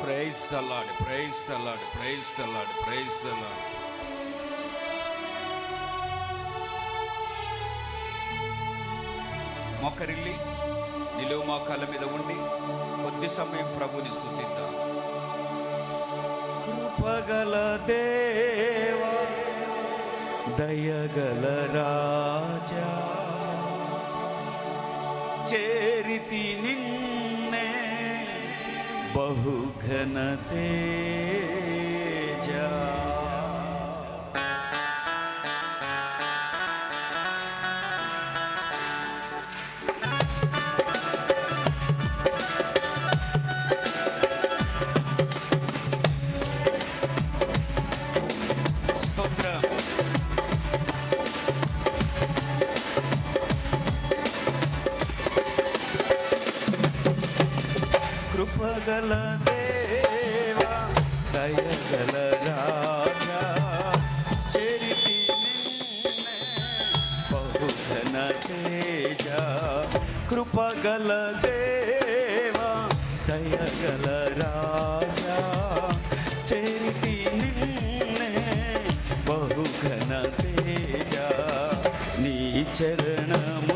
Praise the Lord praise the Lord praise the Lord praise the Lord మొక్కరిల్లి నిలువు మోకాళ్ళ మీద ఉండి కొద్ది సమయం ప్రభుని స్థుతిద్దాం కృపగల దేవా దయగల రాజా చేరితి నిన్ను बहु बहुघन तेजा కృపగల దేవా దయగల రాజా చెరితి బహుధన తేజ కృపగల దేవా దయగల రాజా చెరితి బహుఘన తేజ నీ చరణము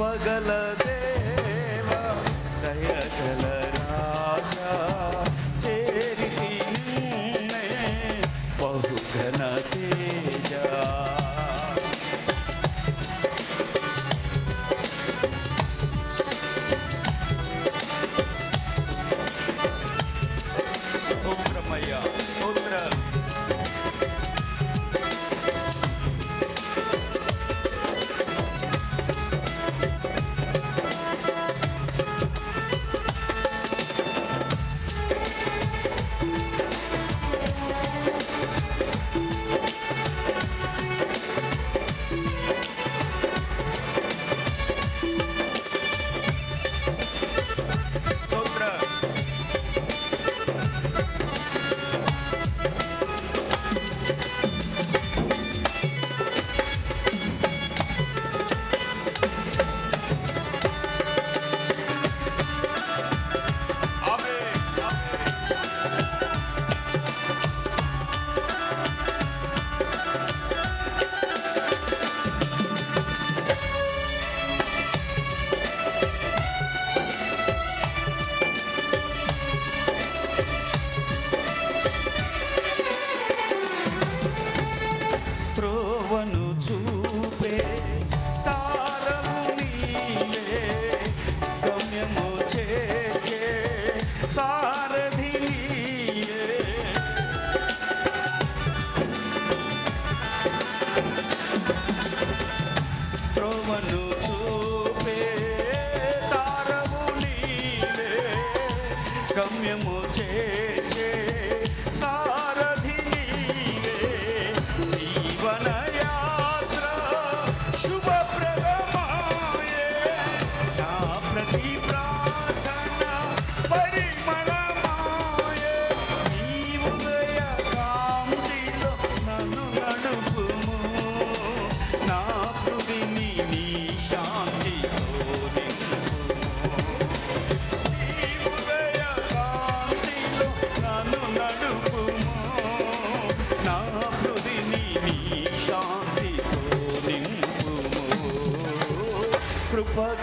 కృపగల దేవా దయగల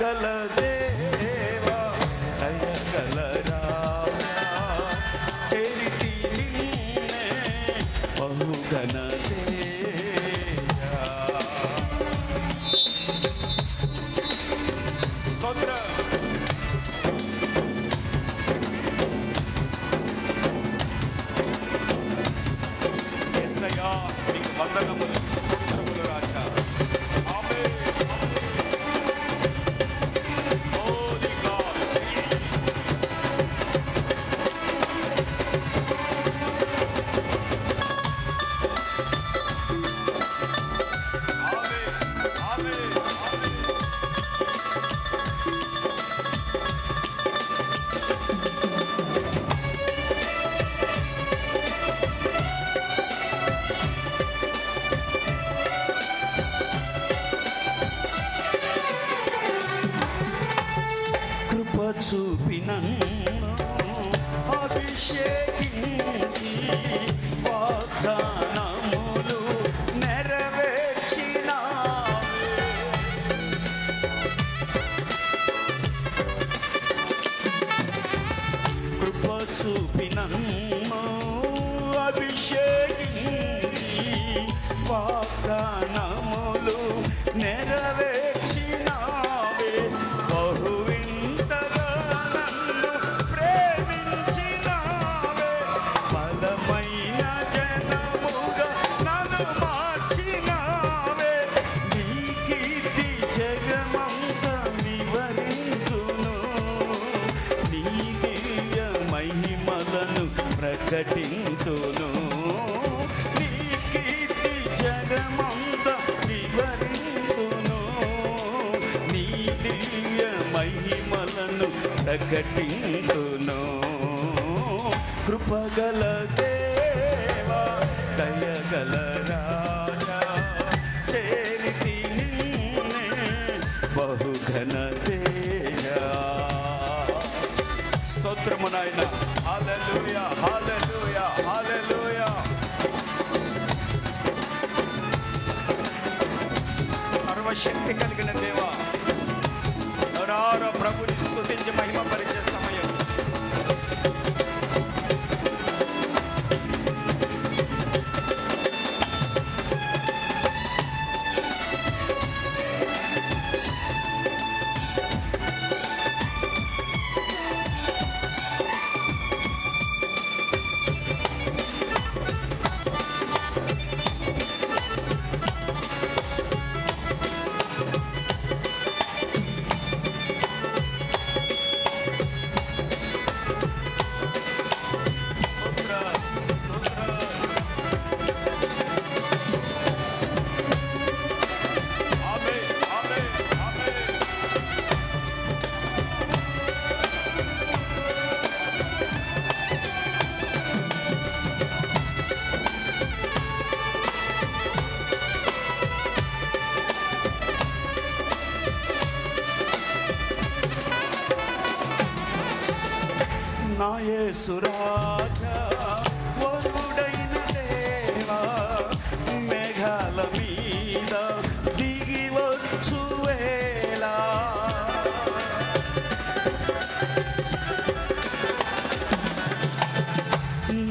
ಕಲದೆ Hara నాయసురాజా వరుడైన దేవా మేఘాల మీద దిగి వచ్చు వేలా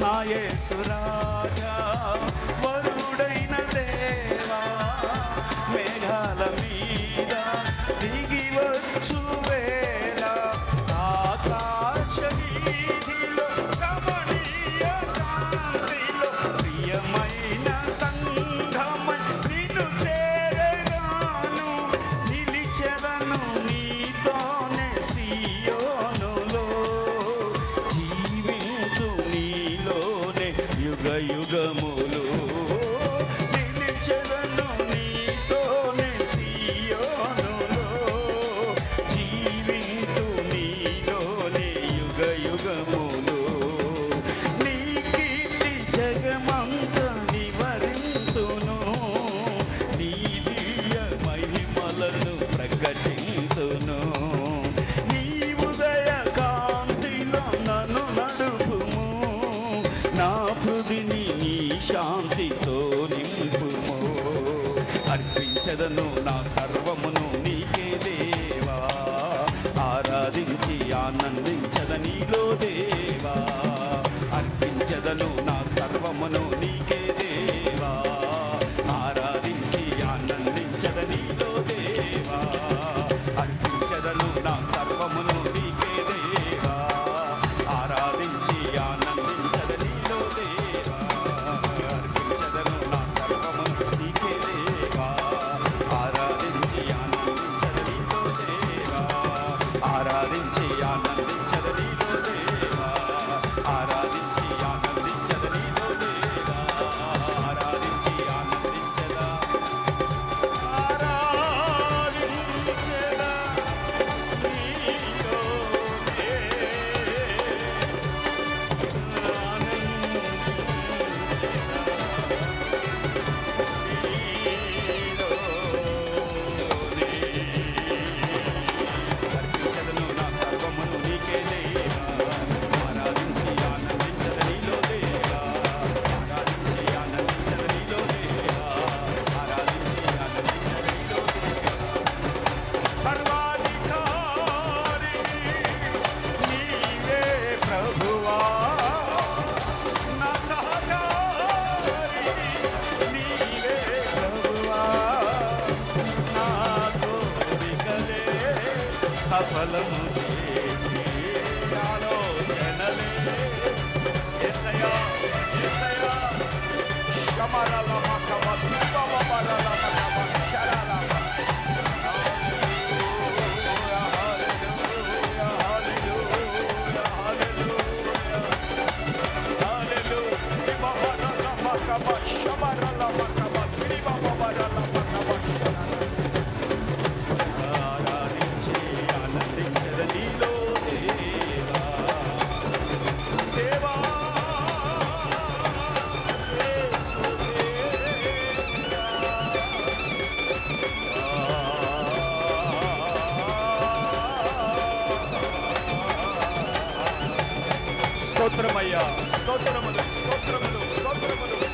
నాయసు సఫలము చేసి ఆలోచనలే యేసయ్యా యేసయ్యా శమరలమకవ స్తోత్రమయ్యా. స్తోత్రములు స్తోత్రములు స్తోత్రములు.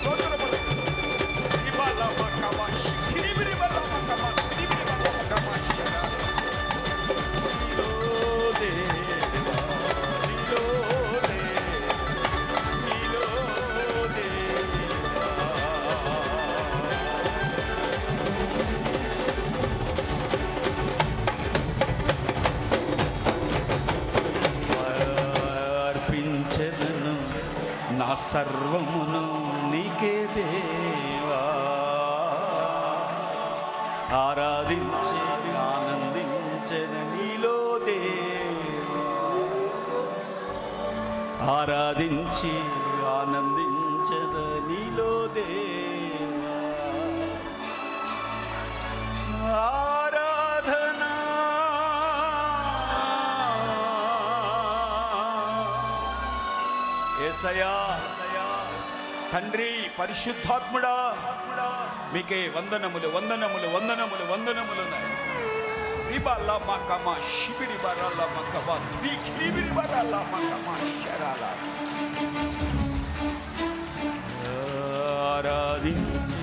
సర్వమును నీకే దేవా. ఆరాధించేది ఆనందించేది నీలో దేవా. ఆరాధించేది యేసయ్యా తండ్రి పరిశుద్ధాత్ముడా. మీకే వందనములు వందనములు వందనములు వందనములు రిబాల మకమ శిబిరి బరాల మకమ త్రీ కిరిబిరి బరాల మకమ ఆరాధించి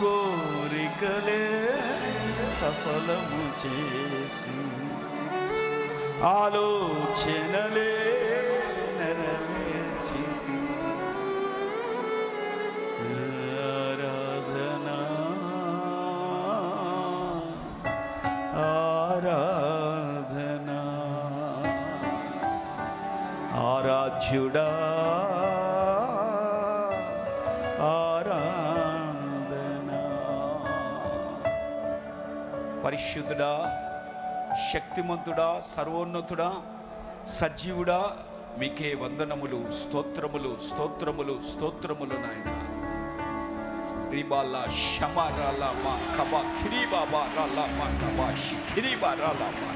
కోరికలే సఫలము చేసి ఆలోచనలే నెరవేర్చి ఆరాధన ఆరాధన ఆరాధ్యుడా పరిశుద్ధుడా శక్తిమంతుడా సర్వోన్నతుడా సజీవుడా మీకే వందనములు స్తోత్రములు స్తోత్రములు స్తోత్రములు నాయన రిబాల షమరాల మా కబా థిరిబాబా రాల మా కబా షిఖిరిబా రాల మా